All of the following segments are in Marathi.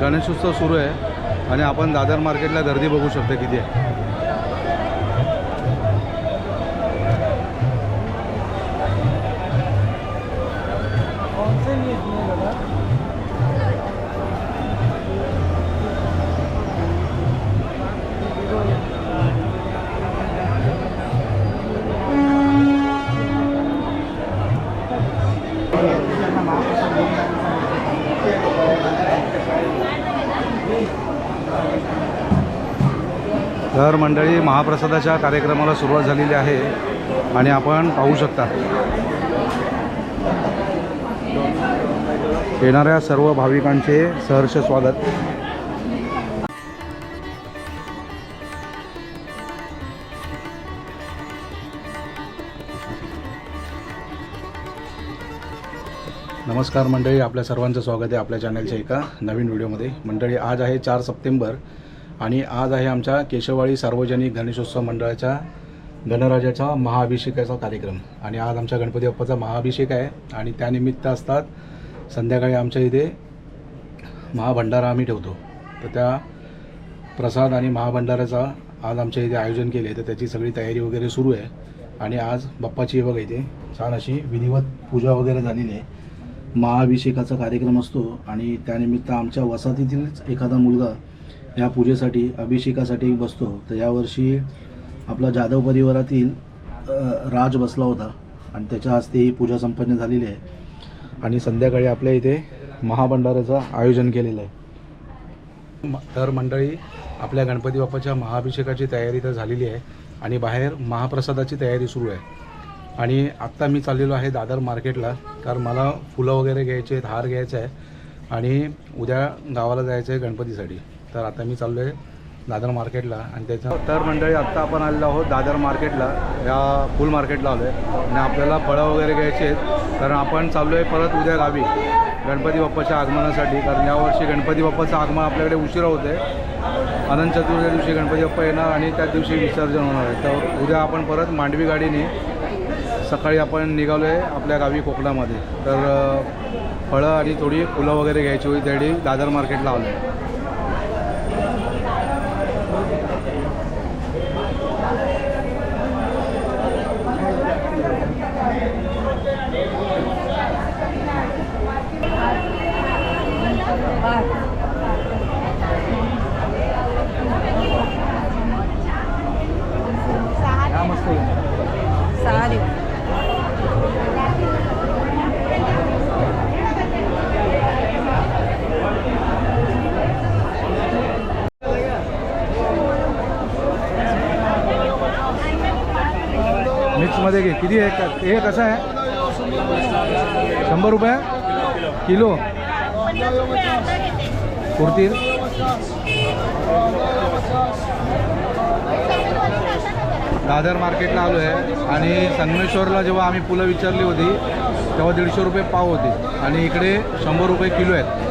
गणेशोत्सव सुरू आहे आणि आपण दादर मार्केटला गर्दी बघू शकतो किती आहे. तर मंडळी महाप्रसादाच्या कार्यक्रमाला सुरुवात झालेली आहे आणि आपण पाहू शकता. येणाऱ्या सर्व भाविकांचे सहर्ष स्वागत. नमस्कार मंडळी आपल्या सर्वांचं स्वागत आहे आपल्या चॅनलच्या एका नवीन व्हिडिओमध्ये मंडळी आज आहे चार सप्टेंबर. आणि आज आहे आमच्या केशवाळी सार्वजनिक गणेशोत्सव मंडळाच्या गणराजाचा महाअभिषेकाचा कार्यक्रम. आणि आज आमच्या गणपती बाप्पाचा महाअभिषेक आहे. आणि त्यानिमित्त असतात संध्याकाळी आमच्या इथे महाभंडारा आम्ही ठेवतो. तर त्या प्रसाद आणि महाभंडाराचा आज आमच्या इथे आयोजन केले तर त्याची सगळी तयारी वगैरे सुरू आहे. आणि आज बाप्पाची बघा इथे छान अशी विधिवत पूजा वगैरे झालेली आहे. महाअभिषेकाचा कार्यक्रम असतो. आणि त्यानिमित्त आमच्या वसाहतीतीलच एखादा मुलगा या पूजेसाठी अभिषेकासाठी बसतो. तर यावर्षी आपला जाधव परिवारातील राज बसला होता. आणि त्याच्या हस्ते ही पूजा संपन्न झालेली आहे. आणि संध्याकाळी आपल्या इथे महाभंडाराचं आयोजन केलेलं आहे. तर मंडळी आपल्या गणपती बाप्पाच्या महाअभिषेकाची तयारी तर झालेली आहे. आणि बाहेर महाप्रसादाची तयारी सुरू आहे. आणि आत्ता मी चाललेलो आहे दादर मार्केटला. कारण मला फुलं वगैरे घ्यायचे आहेत हार घ्यायचा आहे. आणि उद्या गावाला जायचं आहे गणपतीसाठी. तर आता मी चाललो आहे दादर मार्केटला आणि त्याच्या तर मंडळी आत्ता आपण आलेलो आहोत दादर मार्केटला. या फुल मार्केटला आलो आहे आणि आपल्याला फळं वगैरे घ्यायची आहेत. कारण आपण चाललो आहे परत उद्या गावी गणपती बाप्पाच्या आगमनासाठी. कारण यावर्षी गणपती बाप्पाचं आगमन आपल्याकडे उशिरा होते अनंत चतुर्थीच्या दिवशी गणपती बाप्पा येणार आणि त्याच दिवशी विसर्जन होणार आहे. तर उद्या आपण परत मांडवी गाडीने सकाळी आपण निघालो आहे आपल्या गावी कोकणामध्ये. तर फळं आणि थोडी फुलं वगैरे घ्यायची होती त्यासाठी दादर मार्केटला आलो आहे चालेल मिक्समध्ये घे किती आहे हे? कसं रुपये किलो? कुर्ती? दादर मार्केटला आलो आहे. आणि संगमेश्वरला जेव्हा आम्ही फुलं विचारली होती तेव्हा दीडशे रुपये पाव होते. आणि इकडे शंभर रुपये किलो आहेत.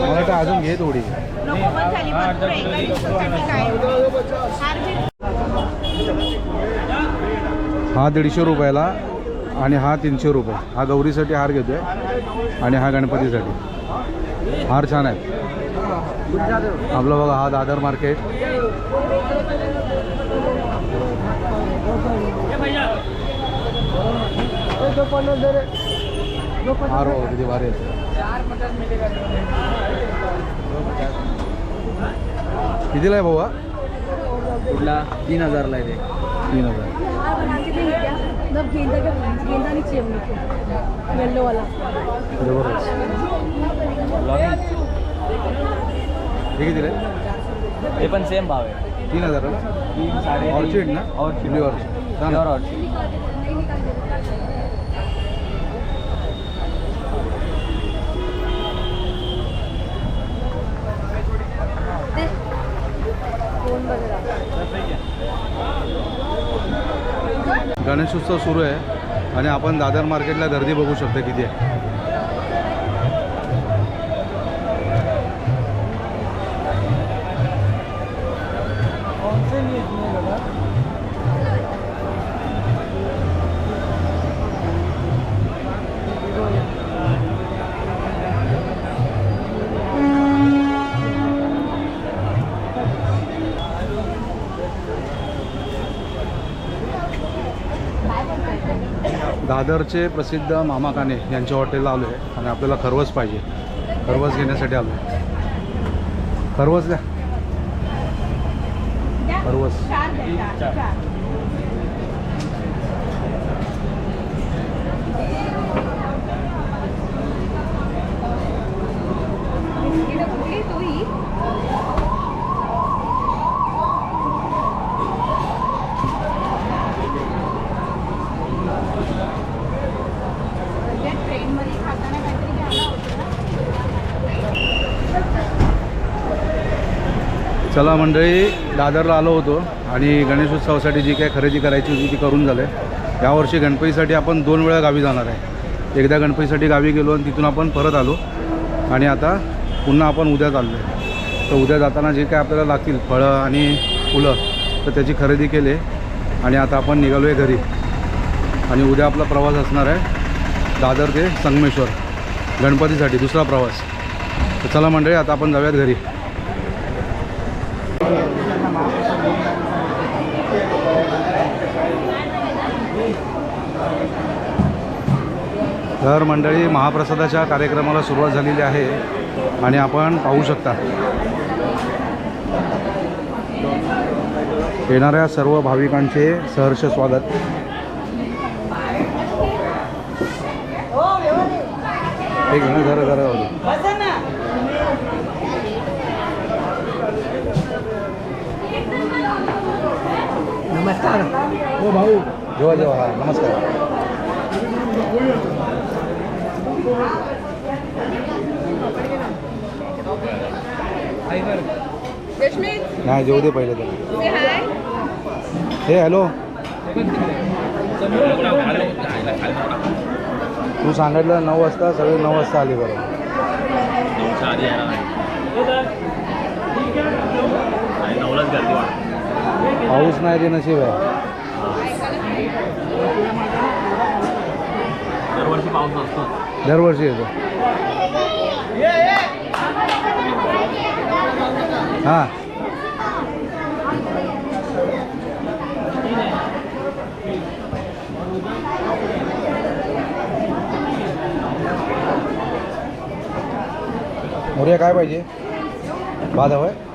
मला अजून घे थोडी. हा दीडशे रुपयाला आणि हा तीनशे रुपये. हा गौरीसाठी हार घेतोय आणि हा गणपतीसाठी. हार छान आहेत आपलं बघा हा दादर मार्केट. बघा किती भारी कितीला आहे भाऊ कुठला? तीन हजारला आहे ते. तीन हजार. मतलब गेंदा का गेंदा नहीं चाहिए मुझे येलो वाला। ज़बरदस्त। हे। कितीला आहे पण सेम भाव आहे तीन हज़ार तीन साडे ऑर्चिड ना? Orchid orchid. Pure orchid phone वगैरह गणेशोत्सव सुरू आहे आणि आपण दादर मार्केटला गर्दी बघू शकतो किती आहे. दादरचे प्रसिद्ध मामा काने यांच्या हॉटेलला आलो आहे आणि आपल्याला खरवस पाहिजे. खरवस घेण्यासाठी आलो आहे. खरवस द्या. द्या. खरवस चार द्या चार चार बिस्किटं कुठली तोही म्हणजे ट्रेनमध्ये खाताना काहीतरी घ्यायला होतं ना चला मंडळी दादरला आलो होतो आणि गणेशोत्सवासाठी जी काय खरेदी करायची होती ती करून झालं. यावर्षी गणपतीसाठी आपण दोन वेळा गावी जाणार आहे. एकदा गणपतीसाठी गावी गेलो आणि तिथून आपण परत आलो. आणि आता पुन्हा आपण उद्या चाललो आहे तर उद्या जाताना जे काय आपल्याला लागतील फळं आणि फुलं तर त्याची खरेदी केली. आणि आता आपण निघालो आहे घरी. आणि उद्या आपला प्रवास असणार आहे दादर ते संगमेश्वर गणपतीसाठी दुसरा प्रवास. तर चला मंडळी आता आपण जाऊयात घरी. तर मंडळी महाप्रसादाच्या कार्यक्रमाला सुरुवात झालेली आहे आणि आपण पाहू शकता येणाऱ्या सर्व भाविकांचे सहर्ष स्वागत. एक घर जरा जरा नमस्कार. हो भाऊ. जेव्हा जेव्हा हा नमस्कार. रश्मित नाही जेवू दे पहिले तर हे हॅलो. तू सांगितलं नऊ वाजता सगळे नऊ वाजता आले बरोबर नवलाच गर्दी वाटत पाऊस नाही ते नशीब आहे. दरवर्षी पाऊस असतो. दरवर्षी येतो. हां. मोर्या काय पाहिजे? हवंय लोणचं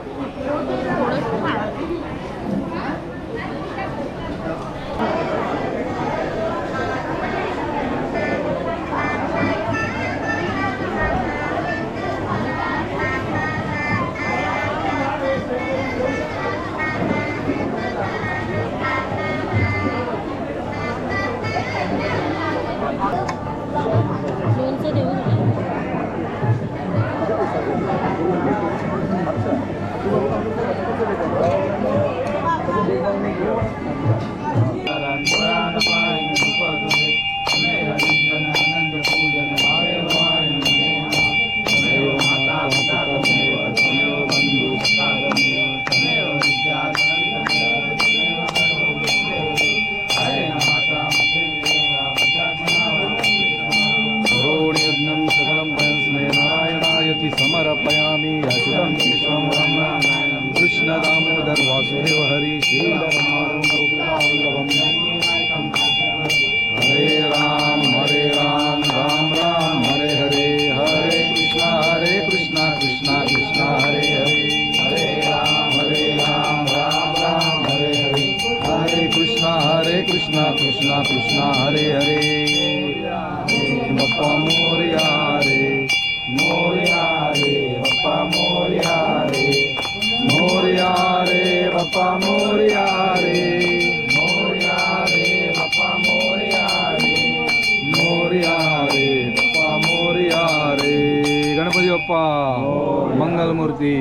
कृष्णदामोदर वासुदेव हरि श्रीधरमारुणं हरे राम हरे राम राम राम हरे हरे हरे कृष्णा हरे कृष्णा कृष्णा कृष्णा हरे हरे। हरे राम हरे राम राम राम हरे हरे। हरे कृष्णा हरे कृष्णा कृष्णा कृष्णा हरे हरे। बप्पा मोरया रे मोरया रे बप्पा मोरया रे मोरया रे बप्पा मोरया रे मोरया रे बप्पा मोरया रे मोरया रे बप्पा मोरया रे गणपती बाप्पा मंगलमूर्ती